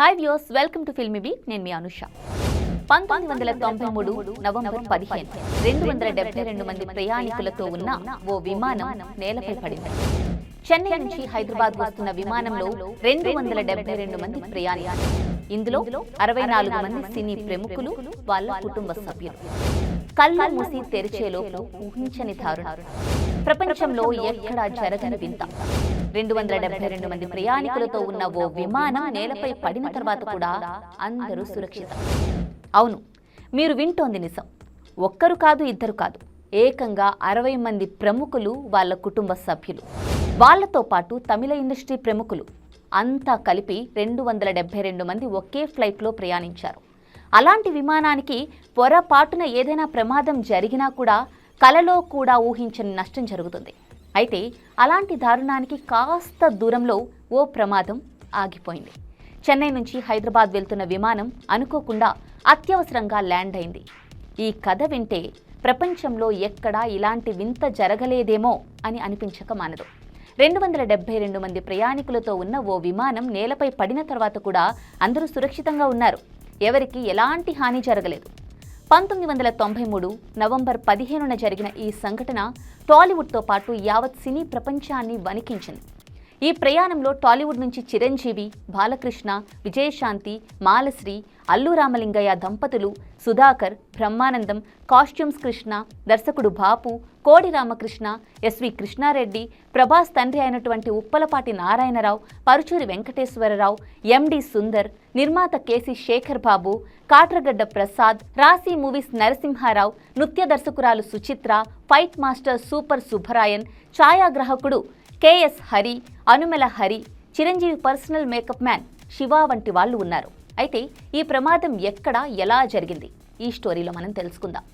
Hi views welcome to Filmy B నేను మీ అనుష. పంతొమ్మిది వందల తొంభై మూడు నవంబర్ పదిహేను రెండు వందల డెబ్బై రెండు మంది ప్రయాణికులతో ఉన్న ఓ విమానం నేలపై పడింది. చెన్నై నుంచి హైదరాబాద్ వస్తున్న విమానంలో రెండు వందల డెబ్బై రెండు మంది ప్రయాణికులు ఇందులో అరవై నాలుగు మంది సినీ ప్రముఖులు వాళ్ళ కుటుంబ సభ్యులు. కళ్ళు మూసి తెరిచేలోపు ఊహించని దారుణ ప్రపంచంలో ఎక్కడా జరగని వింత. రెండు వందల డెబ్బై రెండు మంది ప్రయాణికులతో ఉన్న ఓ విమానం నేలపై పడిన తర్వాత కూడా అందరూ సురక్షితం. అవును మీరు వింటోంది నిజం. ఒక్కరు కాదు ఇద్దరు కాదు. ఏకంగా అరవై మంది ప్రముఖులు వాళ్ళ కుటుంబ సభ్యులు. వాళ్ళతో పాటు తమిళ ఇండస్ట్రీ ప్రముఖులు. అంతా కలిపి రెండు వందల డెబ్బై రెండు మంది ఒకే ఫ్లైట్లో ప్రయాణించారు. అలాంటి విమానానికి పొరపాటున ఏదైనా ప్రమాదం జరిగినా కూడా కలలో కూడా ఊహించని నష్టం జరుగుతుంది. అయితే అలాంటి దారుణానికి కాస్త దూరంలో ఓ ప్రమాదం ఆగిపోయింది. చెన్నై నుంచి హైదరాబాద్ వెళ్తున్న విమానం అనుకోకుండా అత్యవసరంగా ల్యాండ్ అయింది. ఈ కథ వింటే ప్రపంచంలో ఎక్కడా ఇలాంటి వింత జరగలేదేమో అని అనిపించక మానదు. రెండు వందల డెబ్బై రెండు మంది ప్రయాణికులతో ఉన్న ఓ విమానం నేలపై పడిన తర్వాత కూడా అందరూ సురక్షితంగా ఉన్నారు. ఎవరికి ఎలాంటి హాని జరగలేదు. పంతొమ్మిది వందల తొంభై మూడు నవంబర్ పదిహేనున జరిగిన ఈ సంఘటన టాలీవుడ్తో పాటు యావత్ సినీ ప్రపంచాన్ని వణికించింది. ఈ ప్రయాణంలో టాలీవుడ్ నుంచి చిరంజీవి బాలకృష్ణ విజయశాంతి మాలశ్రీ అల్లు రామలింగయ్య దంపతులు సుధాకర్ బ్రహ్మానందం కాస్ట్యూమ్స్ కృష్ణ దర్శకుడు బాపు కోడి రామకృష్ణ ఎస్వి కృష్ణారెడ్డి ప్రభాస్ తండ్రి అయినటువంటి ఉప్పలపాటి నారాయణరావు పరుచూరి వెంకటేశ్వరరావు ఎండి సుందర్ నిర్మాత K C Sekhar Babu Katragadda Prasad Raasi movies Narasimharao నృత్య దర్శకురాలు Suchitra fight master super Subbarayan ఛాయాగ్రాహకుడు K S Hari Anumala Hari Chiranjeevi personal makeup man Siva వంటి వాళ్ళు ఉన్నారు. అయితే ఈ ప్రమాదం ఎక్కడ ఎలా జరిగింది? ఈ స్టోరీలో మనం తెలుసుకుందాం.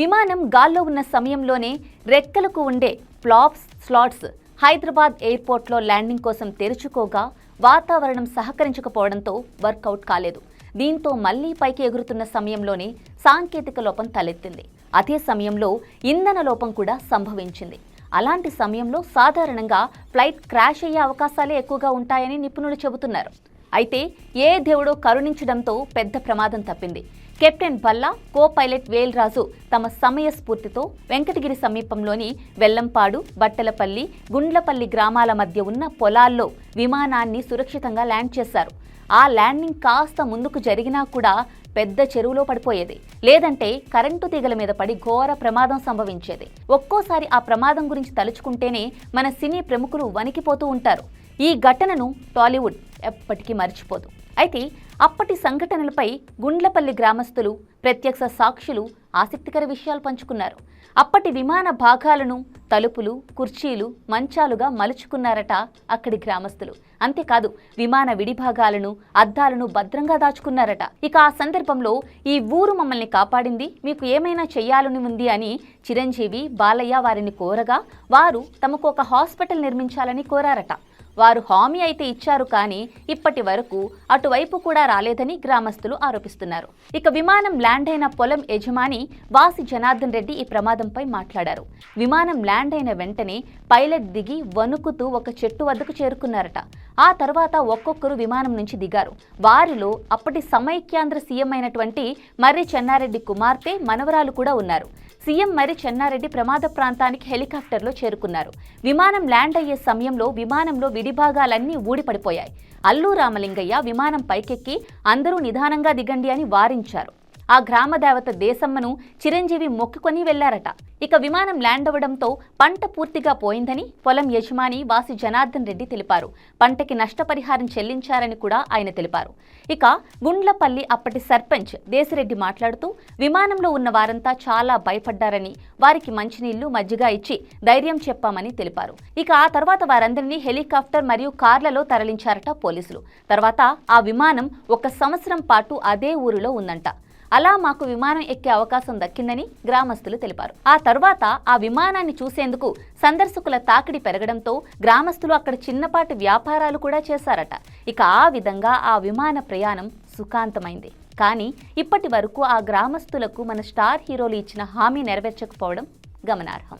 విమానం గాల్లో ఉన్న సమయంలోనే రెక్కలకు ఉండే ఫ్లాప్స్ స్లాట్స్ హైదరాబాద్ ఎయిర్పోర్ట్లో ల్యాండింగ్ కోసం తెరుచుకోగా వాతావరణం సహకరించకపోవడంతో వర్కౌట్ కాలేదు. దీంతో మళ్ళీ పైకి ఎగురుతున్న సమయంలోనే సాంకేతిక లోపం తలెత్తింది. అదే సమయంలో ఇంధన లోపం కూడా సంభవించింది. అలాంటి సమయంలో సాధారణంగా ఫ్లైట్ క్రాష్ అయ్యే అవకాశాలే ఎక్కువగా ఉంటాయని నిపుణులు చెబుతున్నారు. అయితే ఏ దేవుడో కరుణించడంతో పెద్ద ప్రమాదం తప్పింది. Captain Balla co pilot Velraju తమ సమయ స్ఫూర్తితో వెంకటగిరి సమీపంలోని వెల్లంపాడు బట్టలపల్లి గుండ్లపల్లి గ్రామాల మధ్య ఉన్న పొలాల్లో విమానాన్ని సురక్షితంగా ల్యాండ్ చేశారు. ఆ ల్యాండింగ్ కాస్త ముందుకు జరిగినా కూడా పెద్ద చెరువులో పడిపోయేది. లేదంటే కరెంటు తీగల మీద పడి ఘోర ప్రమాదం సంభవించేది. ఒక్కోసారి ఆ ప్రమాదం గురించి తలుచుకుంటేనే మన సినీ ప్రముఖులు వణికిపోతూ ఉంటారు. ఈ ఘటనను టాలీవుడ్ ఎప్పటికీ మర్చిపోదు. అయితే అప్పటి సంఘటనలపై గుండ్లపల్లి గ్రామస్తులు ప్రత్యక్ష సాక్షులు ఆసక్తికర విషయాలు పంచుకున్నారు. అప్పటి విమాన భాగాలను తలుపులు కుర్చీలు మంచాలుగా మలుచుకున్నారట అక్కడి గ్రామస్తులు. అంతేకాదు విమాన విడిభాగాలను అద్దాలను భద్రంగా దాచుకున్నారట. ఇక ఆ సందర్భంలో ఈ ఊరు మమ్మల్ని కాపాడింది మీకు ఏమైనా చెయ్యాలని ఉంది అని చిరంజీవి బాలయ్య వారిని కోరగా వారు తమకు ఒక హాస్పిటల్ నిర్మించాలని కోరారట. వారు హామీ అయితే ఇచ్చారు కానీ ఇప్పటి వరకు అటువైపు కూడా రాలేదని గ్రామస్తులు ఆరోపిస్తున్నారు. ఇక విమానం ల్యాండ్ అయిన పొలం యజమాని వాసి జనార్దన్ రెడ్డి ఈ ప్రమాదంపై మాట్లాడారు. విమానం ల్యాండ్ అయిన వెంటనే పైలట్ దిగి వణుకుతూ ఒక చెట్టు వద్దకు చేరుకున్నారట. ఆ తర్వాత ఒక్కొక్కరు విమానం నుంచి దిగారు. వారిలో అప్పటి సమైక్యాంధ్ర సీఎం అయినటువంటి మర్రి చెన్నారెడ్డి కుమార్తె మనవరాలు కూడా ఉన్నారు. సీఎం మరి చెన్నారెడ్డి ప్రమాద ప్రాంతానికి హెలికాప్టర్లో చేరుకున్నారు. విమానం ల్యాండ్ అయ్యే సమయంలో విమానంలో విడిభాగాలన్నీ ఊడిపడిపోయాయి. అల్లు రామలింగయ్య విమానం పైకెక్కి అందరూ నిదానంగా దిగండి అని వారించారు. ఆ గ్రామ దేవత దేశమ్మను చిరంజీవి మొక్కుకొని వెళ్ళారట. ఇక విమానం ల్యాండ్ అవ్వడంతో పంట పూర్తిగా పోయిందని పొలం యజమాని వాసి జనార్దన్ రెడ్డి తెలిపారు. పంటకి నష్టపరిహారం చెల్లించారని కూడా ఆయన తెలిపారు. ఇక గుండ్లపల్లి అప్పటి సర్పంచ్ దేశిరెడ్డి మాట్లాడుతూ విమానంలో ఉన్న వారంతా చాలా భయపడ్డారని వారికి మంచినీళ్ళు మజ్జిగ ఇచ్చి ధైర్యం చెప్పామని తెలిపారు. ఇక ఆ తర్వాత వారందరినీ హెలికాప్టర్ మరియు కార్లలో తరలించారట పోలీసులు. తర్వాత ఆ విమానం ఒక సంవత్సరం పాటు అదే ఊరిలో ఉందంట. అలా మాకు విమానం ఎక్కే అవకాశం దక్కిందని గ్రామస్తులు తెలిపారు. ఆ తర్వాత ఆ విమానాన్ని చూసేందుకు సందర్శకుల తాకిడి పెరగడంతో గ్రామస్తులు అక్కడ చిన్నపాటి వ్యాపారాలు కూడా చేశారట. ఇక ఆ విధంగా ఆ విమాన ప్రయాణం సుఖాంతమైంది. కానీ ఇప్పటి వరకు ఆ గ్రామస్తులకు మన స్టార్ హీరోలు ఇచ్చిన హామీ నెరవేర్చకపోవడం గమనార్హం.